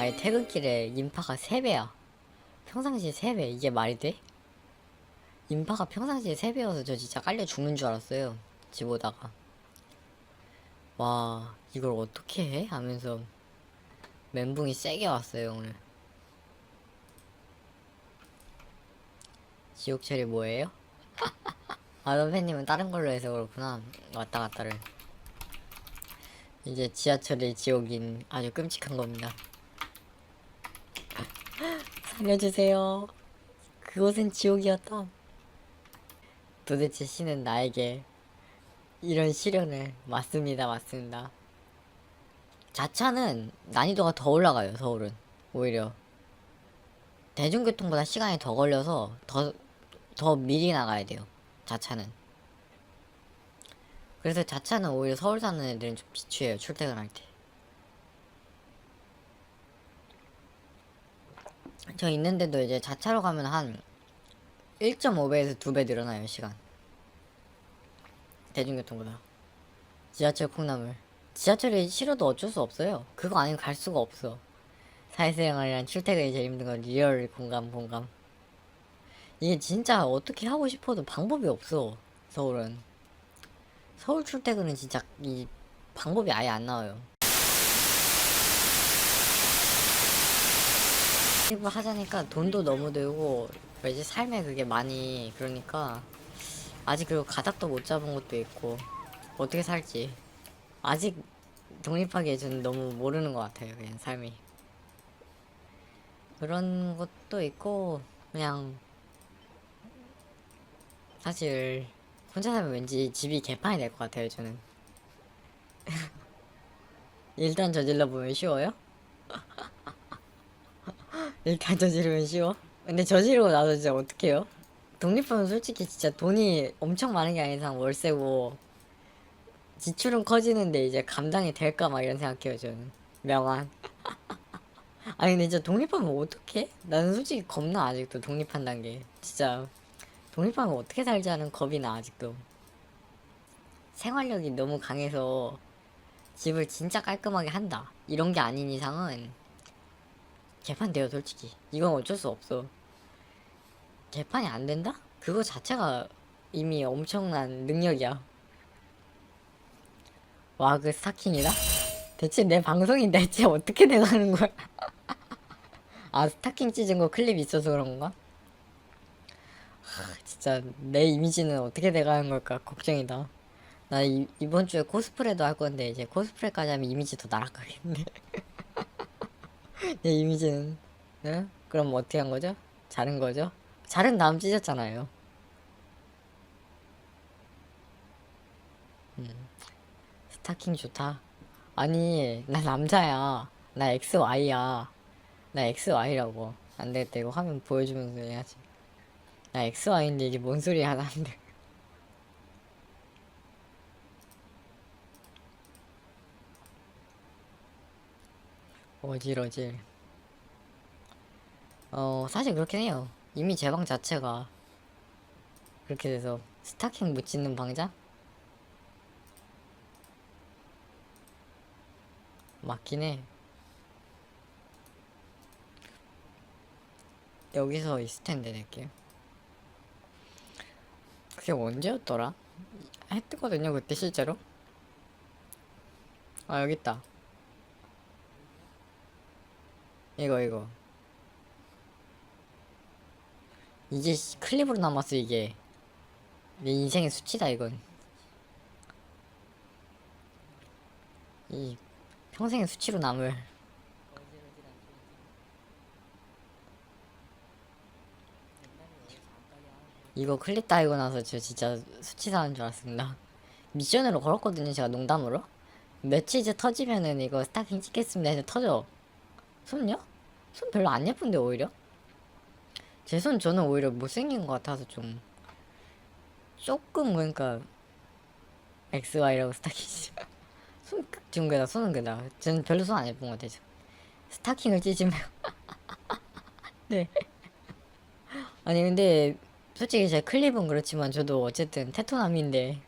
아니 퇴근길에 인파가 3배야. 평상시에 3배. 이게 말이 돼? 인파가 평상시에 3배여서 저 진짜 깔려 죽는 줄 알았어요. 집 오다가. 와 이걸 어떻게 해? 하면서 멘붕이 세게 왔어요 오늘. 지옥철이 뭐예요? 아 선배님은 다른 걸로 해서 그렇구나. 왔다 갔다를. 이제 지하철이 지옥인 아주 끔찍한 겁니다 살려주세요. 그곳은 지옥이었다 도대체 신은 나에게 이런 시련을 맞습니다 맞습니다. 자차는 난이도가 더 올라가요 서울은. 오히려 대중교통보다 시간이 더 걸려서 더, 더 미리 나가야 돼요 자차는. 그래서 자차는 오히려 서울 사는 애들은 좀 비추해요 출퇴근할 때. 저 있는데도 이제 자차로 가면 한 1.5배에서 2배 늘어나요 시간. 대중교통보다. 지하철 콩나물. 지하철이 싫어도 어쩔 수 없어요. 그거 아니면 갈 수가 없어. 사회생활이란 출퇴근이 제일 힘든 건 리얼 공감 공감. 이게 진짜 어떻게 하고 싶어도 방법이 없어 서울은. 서울 출퇴근은 진짜 이 방법이 아예 안 나와요. 이거 하자니까 돈도 너무 들고 이제 삶에 그게 많이 그러니까 아직 그리고 가닥도 못 잡은 것도 있고 어떻게 살지 아직 독립하기에 저는 너무 모르는 것 같아요 그냥 삶이 그런 것도 있고 그냥 사실 혼자 살면 왠지 집이 개판이 될 것 같아요, 저는. 일단 저질러 보면 쉬워요? 일단 저지르면 쉬워? 근데 저지르고 나서 진짜 어떡해요? 독립하면 솔직히 진짜 돈이 엄청 많은 게 아닌 이상 월세고 지출은 커지는데 이제 감당이 될까 막 이런 생각해요, 저는. 명한. 아니 근데 진짜 독립하면 어떡해? 나는 솔직히 겁나 아직도 독립한다는 게. 진짜 독립하면 어떻게 살지 하는 겁이 나 아직도 생활력이 너무 강해서 집을 진짜 깔끔하게 한다 이런 게 아닌 이상은 개판돼요 솔직히 이건 어쩔 수 없어 개판이 안 된다? 그거 자체가 이미 엄청난 능력이야 와 그 스타킹이다? 대체 내 방송이 대체 어떻게 돼가는 거야 아 스타킹 찢은 거 클립 있어서 그런 건가? 진짜 내 이미지는 어떻게 돼가는 걸까 걱정이다. 나 이, 이번 주에 코스프레도 할 건데 이제 코스프레까지 하면 이미지 더 날아가겠네. 내 이미지는 네? 그럼 어떻게 한 거죠? 자른 거죠? 자른 다음 찢었잖아요. 음, 스타킹 좋다. 아니 나 남자야. 나 XY야. 나 XY라고. 안 되겠다 이거 화면 보여주면서 해야지. 나 XY인데 이게 뭔 소리야 나는데 어질어질. 어 사실 그렇긴 해요. 이미 제 방 자체가 그렇게 돼서 스타킹 못 짓는 방자? 맞긴 해. 여기서 있을 텐데 내게. 그게 언제였더라? 했거든요 그때 실제로? 아 여기 있다 이거 이거 이제 씨, 클립으로 남았어 이게 내 인생의 수치다 이건 이 평생의 수치로 남을 이거 클립 따이고 나서 저 진짜 수치사는 줄 알았습니다. 미션으로 걸었거든요, 제가 농담으로. 며칠 이제 터지면은 이거 스타킹 찍겠습니다 해서 터져. 손요? 손 별로 안 예쁜데, 오히려? 제 손 저는 오히려 못생긴 것 같아서 좀. 조금, 그러니까. XY라고 스타킹. 손, 지금 그다 손은 그다. 저는 별로 손 안 예쁜 것 같아요. 스타킹을 찢으면. 네. 아니, 근데 솔직히 제 클립은 그렇지만 저도 어쨌든 테토남인데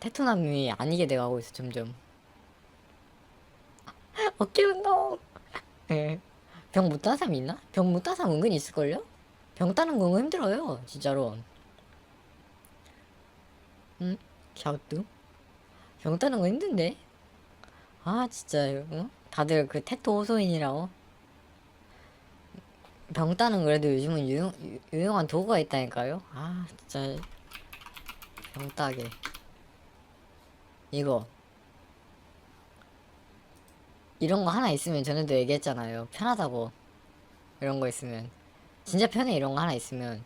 테토남이 아니게 돼가고 있어 점점 어깨 운동. 예. 병 못 따는 사람 있나? 병 못 따는 사람 은근히 있을걸요? 병 따는 거 은근 힘들어요, 진짜로. 응? 갸우뚱? 병 따는 거 힘든데? 아, 진짜, 응? 다들 그 테토 호소인이라고? 병 따는 그래도 요즘은 유용, 유- 유용한 도구가 있다니까요? 아, 진짜. 병 따게. 이거. 이런 거 하나 있으면 전에도 얘기했잖아요. 편하다고. 이런 거 있으면. 진짜 편해, 이런 거 하나 있으면.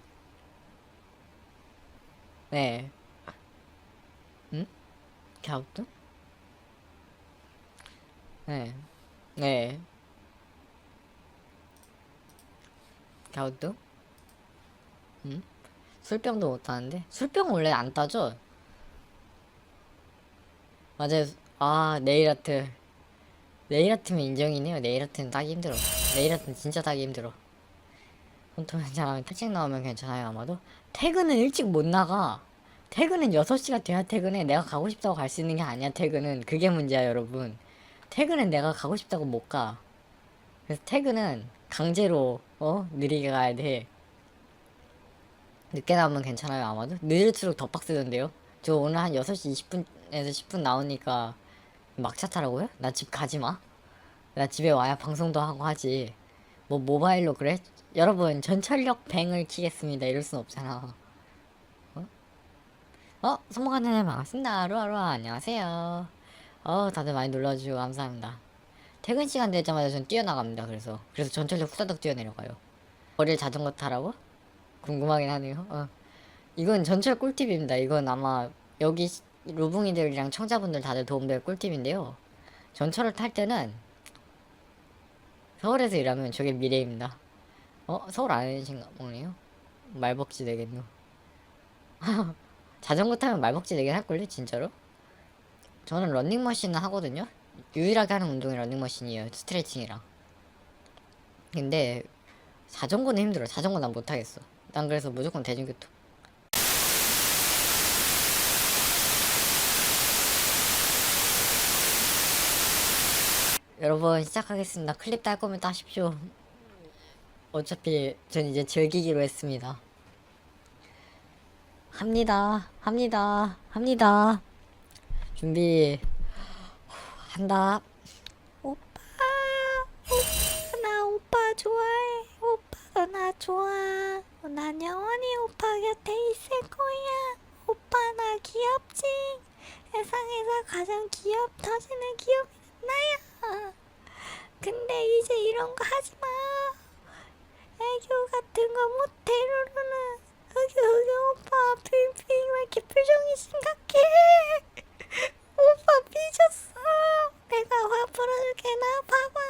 네. 응? 갸우뚱? 네. 네. 갸우뚱? 응? 술병도 못 따는데? 술병 원래 안 따죠? 맞아요. 아, 네일 아트. 네일 아트면 인정이네요. 네일 아트는 따기 힘들어. 네일 아트는 진짜 따기 힘들어. 혼돈 현장하면 탈책 나오면 괜찮아요, 아마도. 퇴근은 일찍 못 나가. 퇴근은 6시가 돼야 퇴근해. 내가 가고 싶다고 갈 수 있는 게 아니야, 퇴근은. 그게 문제야, 여러분. 퇴근은 내가 가고 싶다고 못 가. 그래서 퇴근은 강제로, 어? 느리게 가야 돼. 늦게 나오면 괜찮아요, 아마도? 늦을수록 더 빡세던데요? 저 오늘 한 6시 20분에서 10분 나오니까 막차 타라고요? 나 집 가지 마. 나 집에 와야 방송도 하고 하지. 뭐 모바일로 그래? 여러분 전철역 뱅을 키겠습니다. 이럴 순 없잖아. 어? 어? 손목하는 반갑습니다. 로아로아 안녕하세요. 어 다들 많이 눌러주시고 감사합니다. 퇴근 시간 되자마자 전 뛰어나갑니다. 그래서 그래서 전철역 후다닥 뛰어내려가요. 어릴 자전거 타라고? 궁금하긴 하네요. 어. 이건 전철 꿀팁입니다. 이건 아마 여기 시- 루붕이들이랑 청자분들 다들 도움될 꿀팁인데요. 전철을 탈 때는 서울에서 일하면 저게 미래입니다. 어? 서울 아니신가 보네요? 말벅지 되겠노. 자전거 타면 말벅지 되긴 할걸요? 진짜로? 저는 런닝머신을 하거든요? 유일하게 하는 운동이 런닝머신이에요. 스트레칭이랑. 근데 자전거는 힘들어. 자전거 난 못하겠어. 난 그래서 무조건 대중교통. 여러분 시작하겠습니다. 클립 딸 거면 따십시오. 어차피 전 이제 즐기기로 했습니다. 합니다. 합니다. 합니다. 준비. 한다. 같은 거 못해, 루루는. 흑유, 흑유, 오빠, 핑핑, 왜 이렇게 표정이 심각해? 오빠 삐졌어. 내가 화 풀어줄게. 나 봐봐.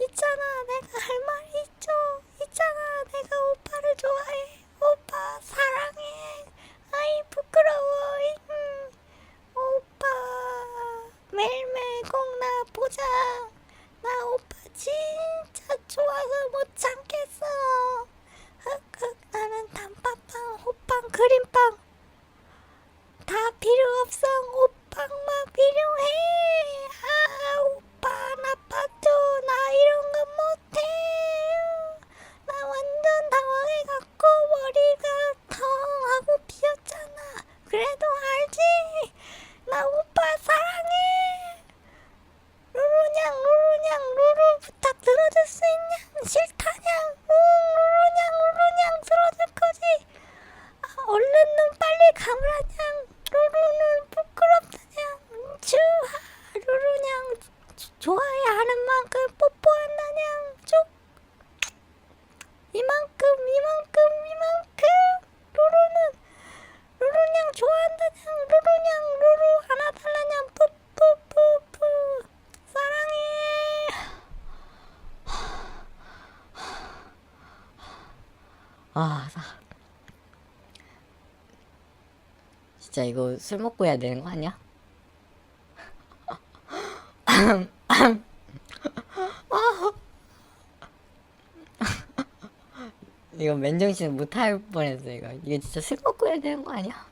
있잖아. 내가 할 말이 있죠. 있잖아. 내가 오빠를 좋아해. 오빠 사랑해. 아이 부끄러워. 음. 오빠 매일매일 꼭 나 보자. 나 오빠 진짜 좋아서 못 참겠어. 흑흑 나는 단팥빵, 호빵, 크림빵 다 필요 없어. 오빵만 필요해. 아, 오빠 나 빠져. 나 이런 거 못해. 나 완전 당황해갖고 머리가 텅하고 비었잖아. 그래도 알지? 나 오빠 사랑해. 루루냥 루루냥 루루 부탁 들어줄 수 있냐? 싫다냥. 응, 루루냥 루루냥 들어줄 거지. 아, 얼른 눈 빨리 감으라냥 루루는 부끄럽다냥 주하 루루냥 주- 좋아해 하는 만큼 뽀뽀한다냥 쭉 이만큼 이만큼 이만큼 루루는 루루냥 좋아한다냥 루루냥 루루 하나 달라냥 뿌뿌뿌뿌 사랑해 아, 사. 진짜 이거 술 먹고 해야 되는 거 아니야? 이거 맨정신은 못할 뻔했어 이거. 이거 진짜 술 먹고 해야 되는 거 아니야?